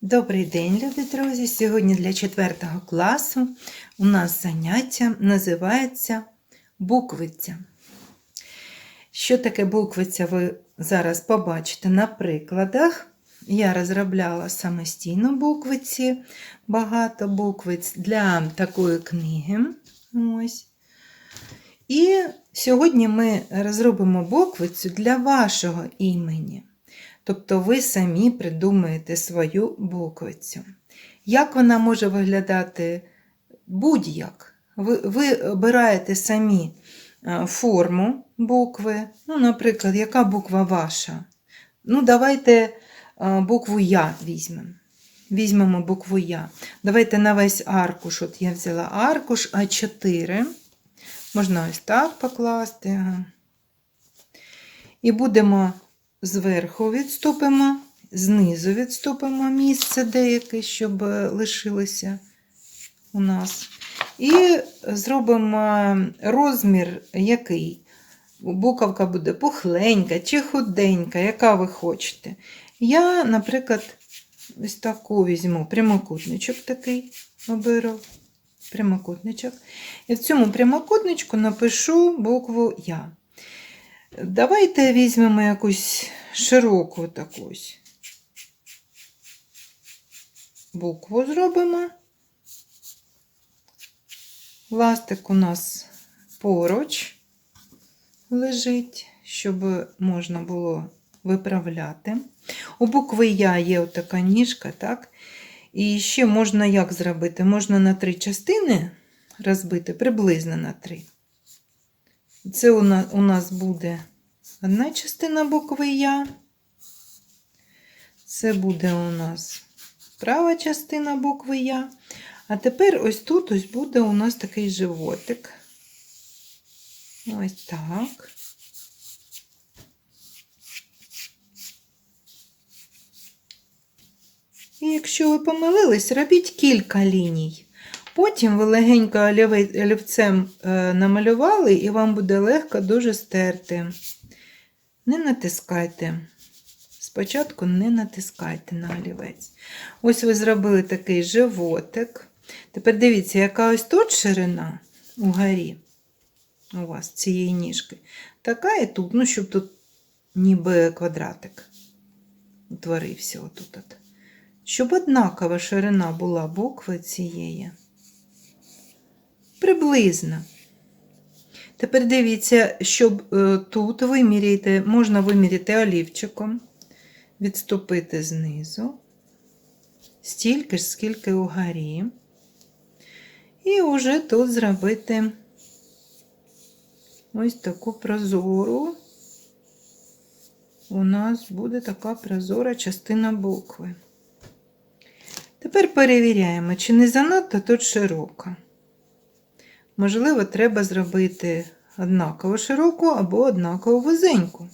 Добрий день, любі друзі! Сьогодні для 4 класу у нас заняття називається буквиця. Що таке буквиця, ви зараз побачите на прикладах. Я розробляла самостійно буквиці, багато буквиць для такої книги. Ось. І сьогодні ми розробимо буквицю для вашого імені. Тобто ви самі придумаєте свою буквицю. Як вона може виглядати будь-як? Ви, ви обираєте самі е, форму букви. Ну, наприклад, яка буква ваша? Ну, давайте е, букву Я візьмемо. Візьмемо букву Я. Давайте на весь аркуш. От я взяла аркуш А4. Можна ось так покласти. І будемо зверху відступимо, знизу відступимо місце деяке, щоб лишилося у нас. І зробимо розмір який. Буковка буде пухленька чи худенька, яка ви хочете. Я, наприклад, ось таку візьму прямокутничок такий оберу. Прямокутничок. І в цьому прямокутничку напишу букву Я. Давайте візьмемо якусь широку таку ось букву зробимо. Ластик у нас поруч лежить, щоб можна було виправляти. У букви Я є така ніжка, так? І ще можна як зробити? Можна на три частини розбити, приблизно на три. Це у нас, буде одна частина букви Я. Це буде у нас права частина букви Я. А тепер ось тут ось буде у нас такий животик. Ось так. І якщо ви помилились, робіть кілька ліній. Потім ви легенько олівцем е, намалювали, і вам буде легко дуже стерти. Не натискайте. Спочатку не натискайте на олівець. Ось ви зробили такий животик. Тепер дивіться, яка ось тут ширина угорі у вас цієї ніжки. Така і тут, ну, щоб тут ніби квадратик утворився отут. от. Щоб однакова ширина була букви цієї. Приблизно. Тепер дивіться, щоб е, тут виміряти, можна виміряти олівчиком, відступити знизу, стільки ж, скільки угорі. І вже тут зробити ось таку прозору. У нас буде така прозора частина букви. Тепер перевіряємо, чи не занадто тут широка. Можливо, треба зробити однаково широку або однаково вузеньку.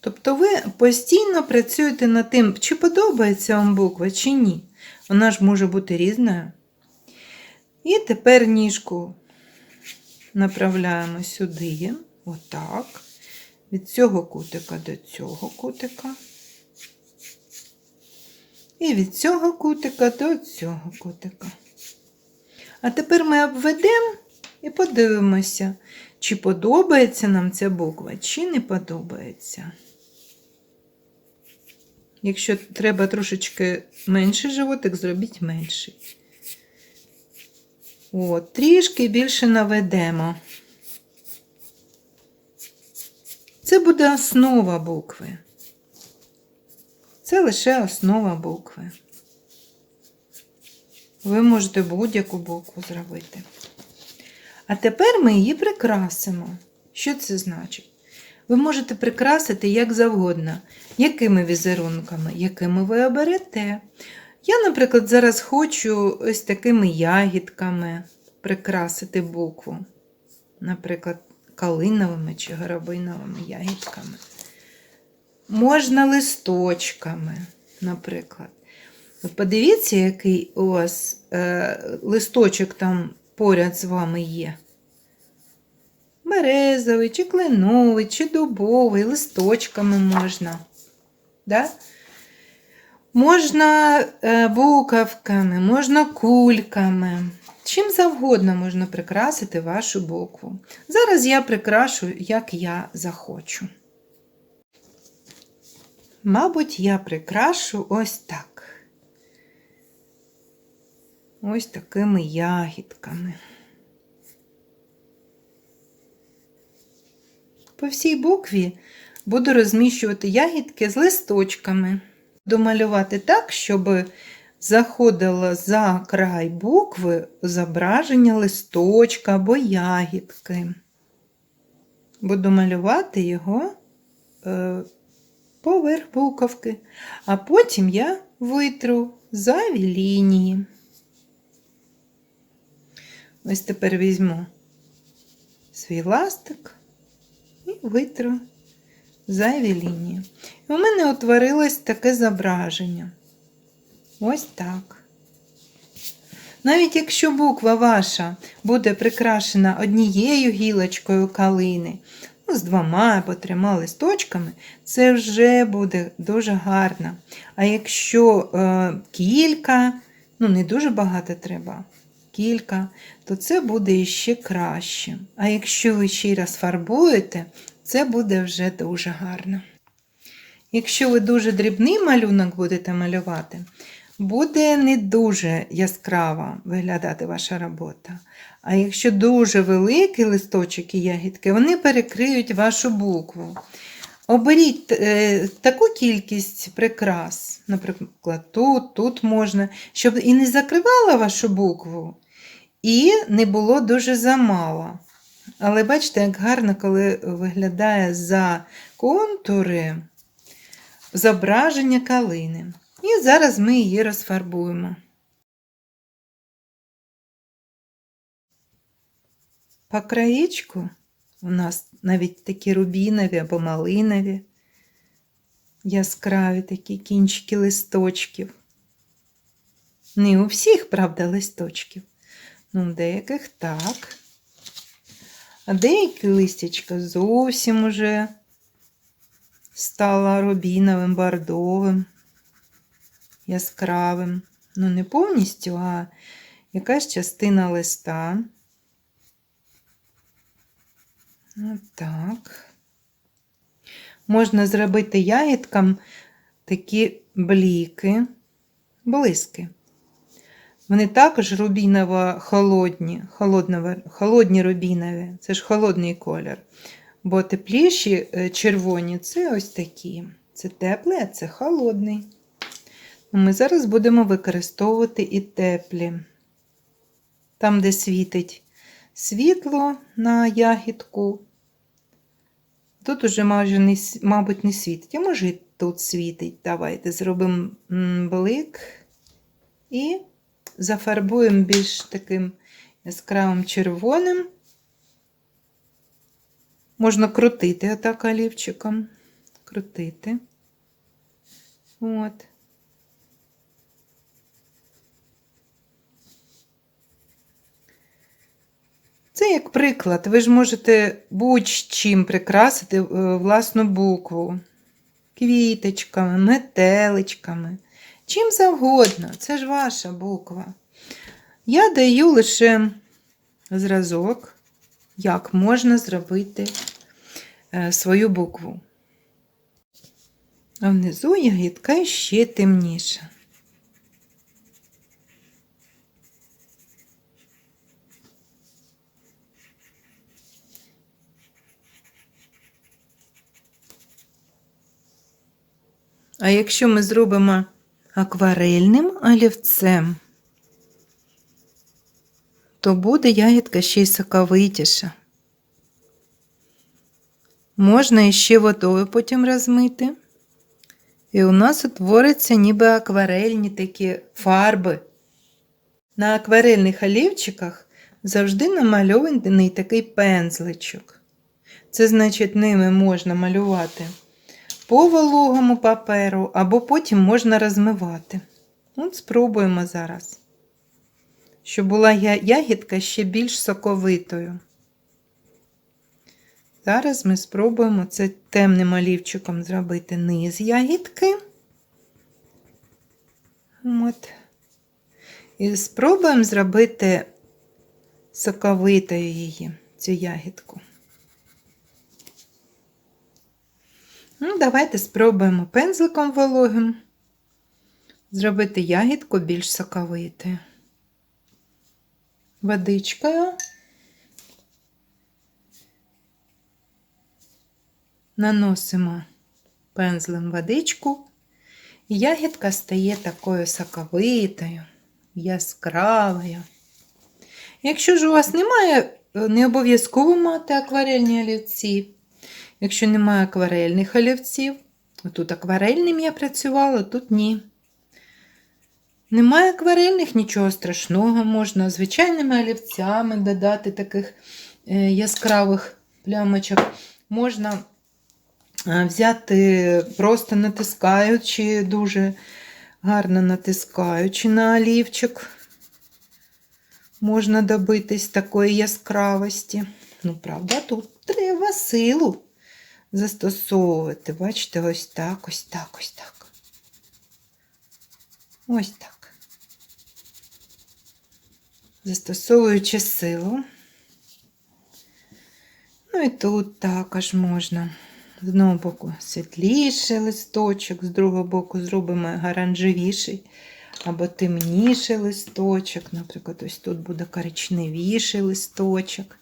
Тобто ви постійно працюєте над тим, чи подобається вам буква, чи ні. Вона ж може бути різною. І тепер ніжку направляємо сюди, отак, від цього кутика до цього кутика. І від цього кутика до цього кутика. А тепер ми обведемо і подивимося, чи подобається нам ця буква, чи не подобається. Якщо треба трошечки менший животик, зробіть менший. От, трішки більше наведемо. Це буде основа букви. Це лише основа букви. Ви можете будь-яку букву зробити. А тепер ми її прикрасимо. Що це значить? Ви можете прикрасити як завгодно, якими візерунками, якими ви оберете. Я, наприклад, зараз хочу ось такими ягідками прикрасити букву. Наприклад, калиновими чи горобиновими ягідками. Можна листочками, наприклад. Подивіться, який у вас е, листочок там поряд з вами є. березовий, чи кленовий, чи дубовий, листочками можна. Да? Можна е, буковками, можна кульками. Чим завгодно можна прикрасити вашу букву. Зараз я прикрашу, як я захочу. Мабуть, я прикрашу ось так. Ось такими ягідками. По всій букві буду розміщувати ягідки з листочками. Буду малювати так, щоб заходило за край букви зображення листочка або ягідки. Буду малювати його е, поверх буковки, а потім я витру зайві лінії. Ось тепер візьму свій ластик і витру зайві лінії. І у мене утворилось таке зображення. Ось так. Навіть якщо буква ваша буде прикрашена однією гілочкою калини, з двома або трьома листочками, це вже буде дуже гарно. А якщо е, кілька, ну не дуже багато треба, кілька, то це буде іще краще. А якщо ви ще й розфарбуєте, це буде вже дуже гарно. Якщо ви дуже дрібний малюнок будете малювати, буде не дуже яскраво виглядати ваша робота. А якщо дуже великий листочок і ягідки, вони перекриють вашу букву. Оберіть е, таку кількість прикрас, наприклад, тут, тут можна, щоб і не закривала вашу букву, і не було дуже замало. Але бачите, як гарно, коли виглядає за контури зображення калини. І зараз ми її розфарбуємо. По краєчку у нас навіть такі рубінові або малинові, яскраві такі кінчики листочків. Не у всіх, правда, листочків. Ну, деяких так. А деякі листячка зовсім уже стала рубіновим, бордовим, яскравим. Ну, не повністю, а якась частина листа. Отак. Можна зробити ягідкам такі бліки, блиски. Вони також рубіново холодні, холодні рубінові, це ж холодний колір. Бо тепліші е, червоні це ось такі. Це теплий, а це холодний. Ми зараз будемо використовувати і теплі. Там, де світить світло на ягідку, тут уже майже не, мабуть, не світить, а може і тут світить. Давайте зробимо блик і зафарбуємо більш таким яскравим червоним. Можна крутити отак олівчиком. Крутити. От. Це як приклад, ви ж можете будь-чим прикрасити е, власну букву, квіточками, метеличками, чим завгодно, це ж ваша буква. Я даю лише зразок, як можна зробити е, свою букву. А внизу ягідка ще темніша. А якщо ми зробимо акварельним олівцем, то буде ягідка ще й соковитіша. Можна іще водою потім розмити. І у нас утвориться ніби акварельні такі фарби. На акварельних олівчиках завжди намальований такий пензличок. Це значить, ними можна малювати по вологому паперу, або потім можна розмивати. От спробуємо зараз, щоб була ягідка ще більш соковитою. Зараз ми спробуємо це темним олівчиком зробити низ ягідки. От. І спробуємо зробити соковитою її, цю ягідку. Ну, давайте спробуємо пензликом вологим зробити ягідку більш соковитою. Водичкою. Наносимо пензлем водичку, і ягідка стає такою соковитою, яскравою. Якщо ж у вас немає, не обов'язково мати акварельні олівці. Якщо немає акварельних олівців, тут акварельним я працювала, тут ні. Немає акварельних, нічого страшного, можна звичайними олівцями додати таких е, яскравих плямочок. Можна е, взяти, просто натискаючи, дуже гарно натискаючи на олівчик. Можна добитись такої яскравості. Ну, правда, тут треба силу застосовувати. Бачите, ось так, ось так, ось так. Ось так. Застосовуючи силу. Ну і тут також можна. З одного боку світліший листочок, з другого боку зробимо оранжевіший або темніший листочок. Наприклад, ось тут буде коричневіший листочок.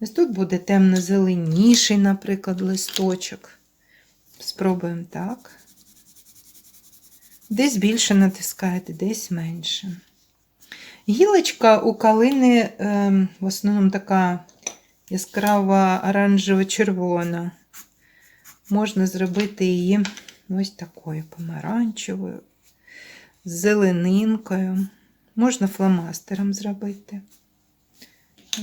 Ось тут буде темно-зеленіший, наприклад, листочок. Спробуємо так. Десь більше натискаєте, десь менше. Гілочка у калини е, в основному така яскрава оранжево-червона. Можна зробити її ось такою помаранчевою, з зеленинкою. Можна фломастером зробити.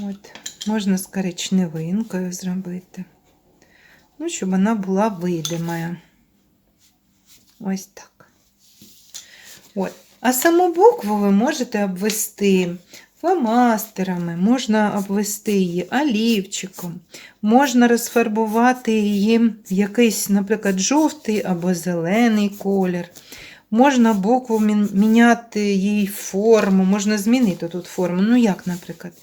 От. Можна з коричневинкою зробити. Ну, щоб вона була видимая. Ось так. От. А саму букву ви можете обвести фломастерами, можна обвести її олівчиком, можна розфарбувати її в якийсь, наприклад, жовтий або зелений колір. Можна букву міняти їй форму, можна змінити тут форму. Ну, як, наприклад?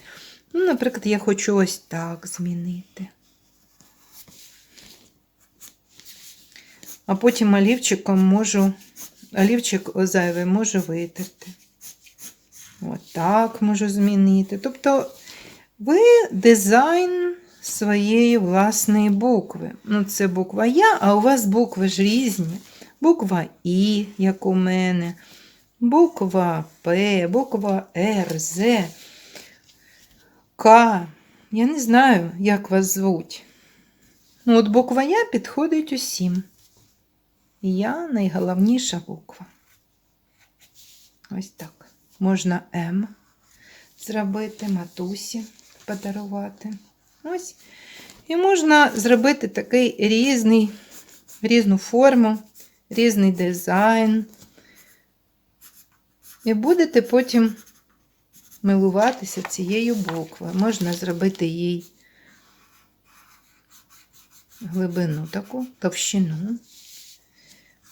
Ну, наприклад, я хочу ось так змінити. А потім олівчиком можу, олівчик зайвий можу витерти. Отак можу змінити. Тобто ви дизайн своєї власної букви. Ну, це буква Я, а у вас букви ж різні. Буква І, як у мене, буква П, буква Р, З. К. Я не знаю, як вас звуть. От буква Я підходить усім. Я найголовніша буква. Ось так. Можна М зробити, матусі подарувати. Ось. І можна зробити такий різний, різну форму, різний дизайн. І будете потім милуватися цією буквою. Можна зробити їй глибину таку, товщину.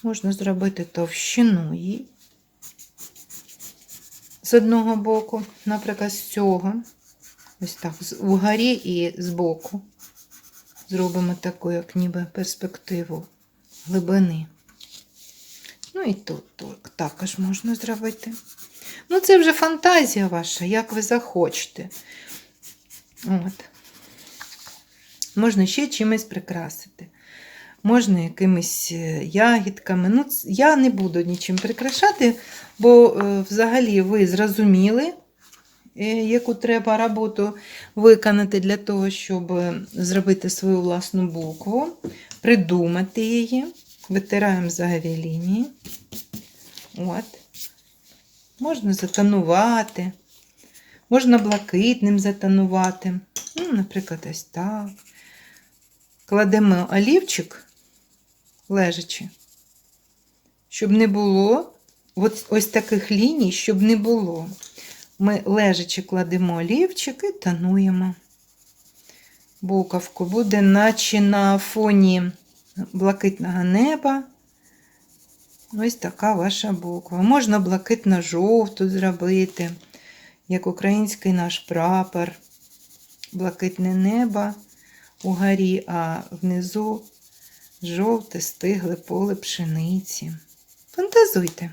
Можна зробити товщину їй з одного боку, наприклад, з цього. Ось так, вгорі і збоку. Зробимо таку, як ніби перспективу глибини. Ну і тут також можна зробити. Ну, це вже фантазія ваша, як ви захочете. От. Можна ще чимось прикрасити. Можна якимись е, ягідками. Ну, Я не буду нічим прикрашати, бо е, взагалі ви зрозуміли, е, яку треба роботу виконати для того, щоб зробити свою власну букву, придумати її. Витираємо зайві лінії. От. Можна затонувати, можна блакитним затонувати. Ну, Наприклад, ось так. Кладемо олівчик, лежачи, щоб не було ось, ось таких ліній, щоб не було. Ми лежачи кладемо олівчик і тонуємо. буковку буде наче на фоні блакитного неба. Ось така ваша буква. Можна блакитно-жовту зробити, як український наш прапор. Блакитне небо угорі, а внизу жовте стигле поле пшениці. Фантазуйте.